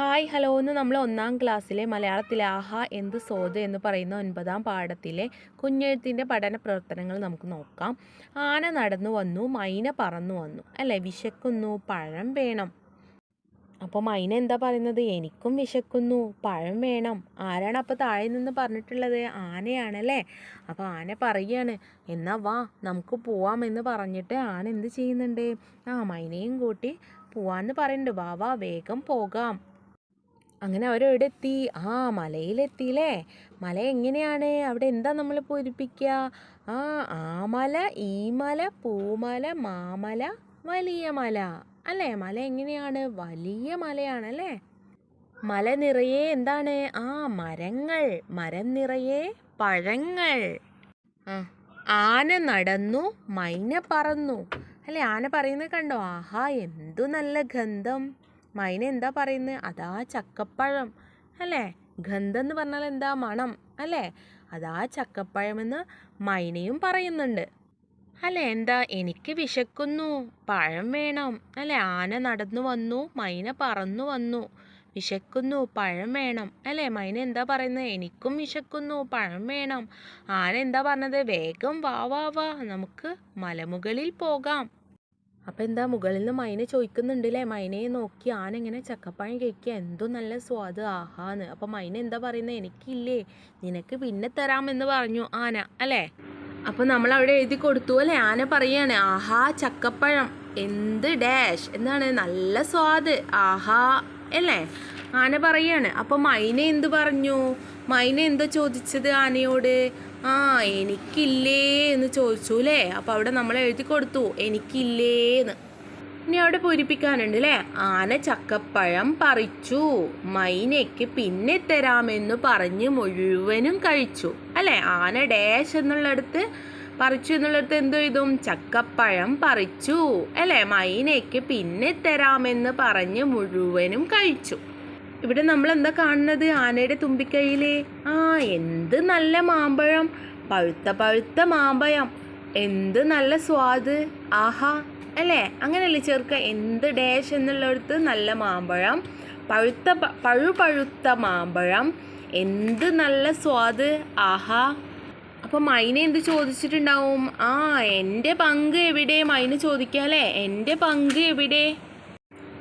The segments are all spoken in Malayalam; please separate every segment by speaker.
Speaker 1: Hi hello. എന്ന് നമ്മൾ ഒന്നാം ക്ലാസ്സിലെ മലയാളത്തിലെ ആഹ എന്ത് സോത് എന്ന് പറയുന്ന ഒൻപതാം പാഠത്തിലെ കുഞ്ഞെഴുത്തിന്റെ പഠന പ്രവർത്തനങ്ങൾ നമുക്ക് നോക്കാം. ആന നടന്നു വന്നു മൈന പറന്നു വന്നു. അല്ലേ? വിശക്കുന്നു പഴം വേണം. അപ്പോൾ മൈന എന്താ പറയുന്നത്? എനിക്കും വിശക്കുന്നു പഴം വേണം. ആരാണ് അപ്പോൾ താഴെ നിന്ന് പറഞ്ഞിട്ടുള്ളത്? ആനയാണല്ലേ അപ്പോൾ ആന പറയുകയാണ് എന്നാ വാ നമുക്ക് പോവാം എന്ന് പറഞ്ഞിട്ട് ആന എന്ത് ചെയ്യുന്നുണ്ട്? ആ മൈനയും കൂട്ടി പോവാന്ന് പറയുന്നുണ്ട്. വാ വാ വേഗം പോകാം. അങ്ങനെ അവരെവിടെ എത്തി ആ മലയിലെത്തിയില്ലേ? മല എങ്ങനെയാണ്? അവിടെ എന്താ നമ്മൾ പൂരിപ്പിക്കുക ആ ആ മല ഈ മല പൂമല മാമല വലിയ മല. അല്ലേ? മല എങ്ങനെയാണ്? വലിയ മലയാണ് അല്ലേ? മല നിറയെ എന്താണ്? ആ മരങ്ങൾ. മരം നിറയെ പഴങ്ങൾ. ആ ആന നടന്നു മൈന പറന്നു. അല്ലേ? ആന പറയുന്നത് കണ്ടോ? ആഹാ എന്തു നല്ല ഗന്ധം. മൈന എന്താ പറയുന്നത് അതാ ചക്കപ്പഴം അല്ലേ? ഗന്ധം എന്ന് പറഞ്ഞാൽ എന്താ? മണം അല്ലേ? അതാ ചക്കപ്പഴമെന്ന് മൈനയും പറയുന്നുണ്ട്. അല്ലേ? എന്താ? എനിക്ക് വിശക്കുന്നു. പഴം വേണം. അല്ലേ? ആന നടന്നു വന്നു. മൈന പറന്നു വന്നു. വിശക്കുന്നു. പഴം വേണം. അല്ലേ? മൈന എന്താ പറയുന്നത് എനിക്കും വിശക്കുന്നു. പഴം വേണം. ആന എന്താ പറഞ്ഞത്? വേഗം വാ വാ വാ. നമുക്ക് മലമുകളിൽ പോകാം. അപ്പം എന്താ മുകളിൽ നിന്ന് മൈന ചോദിക്കുന്നുണ്ടല്ലേ? മൈനയെ നോക്കി ആനെങ്ങനെ ചക്കപ്പഴം കഴിക്കുക. എന്തോ നല്ല സ്വാദ്. ആഹാന്ന്. അപ്പം മൈന എന്താ പറയുന്നത് എനിക്കില്ലേ. നിനക്ക് പിന്നെ തരാമെന്ന് പറഞ്ഞു ആന അല്ലേ? അപ്പം നമ്മൾ അവിടെ എഴുതി കൊടുത്തു അല്ലേ? ആന പറയാണ് ആഹാ ചക്കപ്പഴം. എന്ത് ഡാഷ്? എന്താണ് നല്ല സ്വാദ്. ആഹാ അല്ലേ? ആന പറയാണ്. അപ്പം മൈന എന്ത് പറഞ്ഞു? മൈന എന്തോ ചോദിച്ചത് ആനയോട്? ആ എനിക്കില്ലേ എന്ന് ചോദിച്ചു അല്ലേ അപ്പോൾ അവിടെ നമ്മൾ എഴുതി കൊടുത്തു എനിക്കില്ലേ എന്ന്. ഇനി അവിടെ പൂരിപ്പിക്കാനുണ്ട് അല്ലേ ആന ചക്കപ്പഴം പറിച്ചു മൈനയ്ക്ക് പിന്നെ തരാമെന്ന് പറഞ്ഞ് മുഴുവനും കഴിച്ചു. അല്ലേ? ആന ഡാഷ് എന്നുള്ളിടത്ത് പറിച്ചു എന്നുള്ളിടത്ത് എന്ത് എഴുതും? ചക്കപ്പഴം പറിച്ചു അല്ലേ? മൈനയ്ക്ക് പിന്നെ തരാമെന്ന് പറഞ്ഞ് മുഴുവനും കഴിച്ചു. ഇവിടെ നമ്മൾ എന്താ കാണുന്നത്? ആനയുടെ തുമ്പിക്കൈയിൽ ആ എന്ത് നല്ല മാമ്പഴം. പഴുത്ത പഴുത്ത മാമ്പഴം. എന്ത് നല്ല സ്വാദ്. ആഹാ അല്ലേ? അങ്ങനെയല്ലേ ചേർക്കുക എന്ത് ഡാഷ് എന്നുള്ളിടത്ത് നല്ല മാമ്പഴം. പഴുത്ത പഴു പഴുത്ത മാമ്പഴം. എന്ത് നല്ല സ്വാദ്. ആഹാ. അപ്പോൾ മൈന എന്ത് ചോദിച്ചിട്ടുണ്ടാവും? ആ എന്റെ പങ്ക് എവിടെ? മൈന ചോദിക്കാം അല്ലേ? എന്റെ പങ്ക് എവിടെ?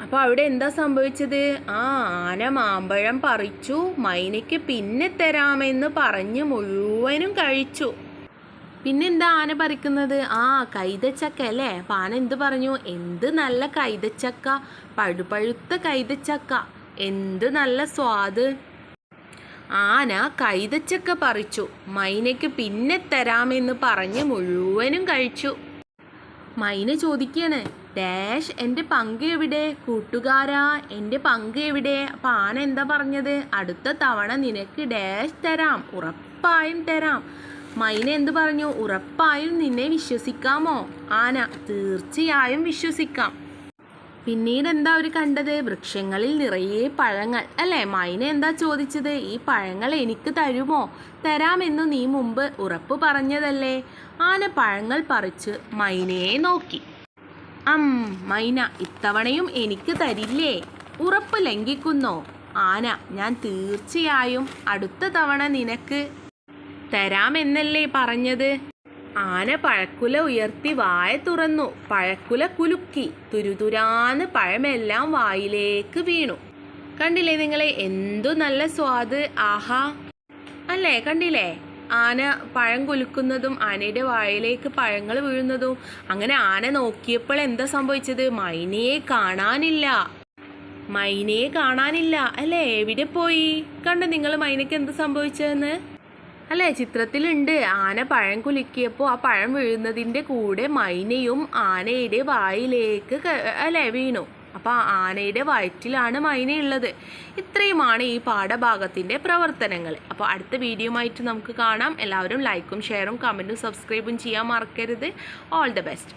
Speaker 1: അപ്പോൾ അവിടെ എന്താ സംഭവിച്ചത്? ആ ആന മാമ്പഴം പറിച്ചു മൈനയ്ക്ക് പിന്നെ തരാമെന്ന് പറഞ്ഞ് മുഴുവനും കഴിച്ചു. പിന്നെന്താ ആന പറിക്കുന്നത്? ആ കൈതച്ചക്ക അല്ലേ? അപ്പം ആന എന്ത് പറഞ്ഞു? എന്ത് നല്ല കൈതച്ചക്ക? പഴുപഴുത്ത കൈതച്ചക്ക. എന്ത് നല്ല സ്വാദ്. ആന കൈതച്ചക്ക പറിച്ചു മൈനയ്ക്ക് പിന്നെ തരാമെന്ന് പറഞ്ഞ് മുഴുവനും കഴിച്ചു. മൈന ചോദിക്കാണ് ഡാഷ് എന്റെ പങ്ക് എവിടെ? കൂട്ടുകാരാ എന്റെ പങ്ക് എവിടെ? അപ്പം ആന എന്താ പറഞ്ഞത്? അടുത്ത തവണ നിനക്ക് ഡാഷ് തരാം ഉറപ്പായും തരാം. മൈന എന്ത് പറഞ്ഞു? ഉറപ്പായും നിന്നെ വിശ്വസിക്കാമോ? ആന തീർച്ചയായും വിശ്വസിക്കാം. പിന്നീട് എന്താ അവർ കണ്ടത്? വൃക്ഷങ്ങളിൽ നിറയെ പഴങ്ങൾ. അല്ലേ? മൈന എന്താ ചോദിച്ചത്? ഈ പഴങ്ങൾ എനിക്ക് തരുമോ? തരാമെന്ന് നീ മുമ്പ് ഉറപ്പ് പറഞ്ഞതല്ലേ? ആന പഴങ്ങൾ പറിച്ച് മൈനയെ നോക്കി. അം മൈന ഇത്തവണയും എനിക്ക് തരില്ലേ? ഉറപ്പ് ലംഘിക്കുന്നോ. ആന ഞാൻ തീർച്ചയായും അടുത്ത തവണ നിനക്ക് തരാമെന്നല്ലേ പറഞ്ഞത്? ആന പഴക്കുല ഉയർത്തി വായ തുറന്നു. പഴക്കുല കുലുക്കി. തുരുതുരാന്ന് പഴമെല്ലാം വായിലേക്ക് വീണു. കണ്ടില്ലേ നിങ്ങളെ? എന്തു നല്ല സ്വാദ്. ആഹാ. അല്ലേ? കണ്ടില്ലേ? ആന പഴം കൊലുക്കുന്നതും ആനയുടെ വായിലേക്ക് പഴങ്ങൾ വീഴുന്നതും അങ്ങനെ ആന നോക്കിയപ്പോൾ എന്താ സംഭവിച്ചത്? മൈനയെ കാണാനില്ല. മൈനയെ കാണാനില്ല. അല്ലേ? എവിടെ പോയി? കണ്ടോ നിങ്ങൾ മൈനയ്ക്ക് എന്ത് സംഭവിച്ചതെന്ന്? അല്ലേ? ചിത്രത്തിലുണ്ട്. ആന പഴം കുലുക്കിയപ്പോൾ ആ പഴം വീഴുന്നതിന്റെ കൂടെ മൈനയും ആനയുടെ വായിലേക്ക് അല്ലേ വീണു. അപ്പോൾ ആനയുടെ വയറ്റിലാണ് മൈന ഉള്ളത് ഇത്രയുമാണ് ഈ പാഠഭാഗത്തിന്റെ പ്രവർത്തനങ്ങൾ. അപ്പോൾ അടുത്ത വീഡിയോയുമായിട്ട് നമുക്ക് കാണാം. എല്ലാവരും ലൈക്കും ഷെയറും കമന്റും സബ്സ്ക്രൈബും ചെയ്യാൻ മറക്കരുത്. All the best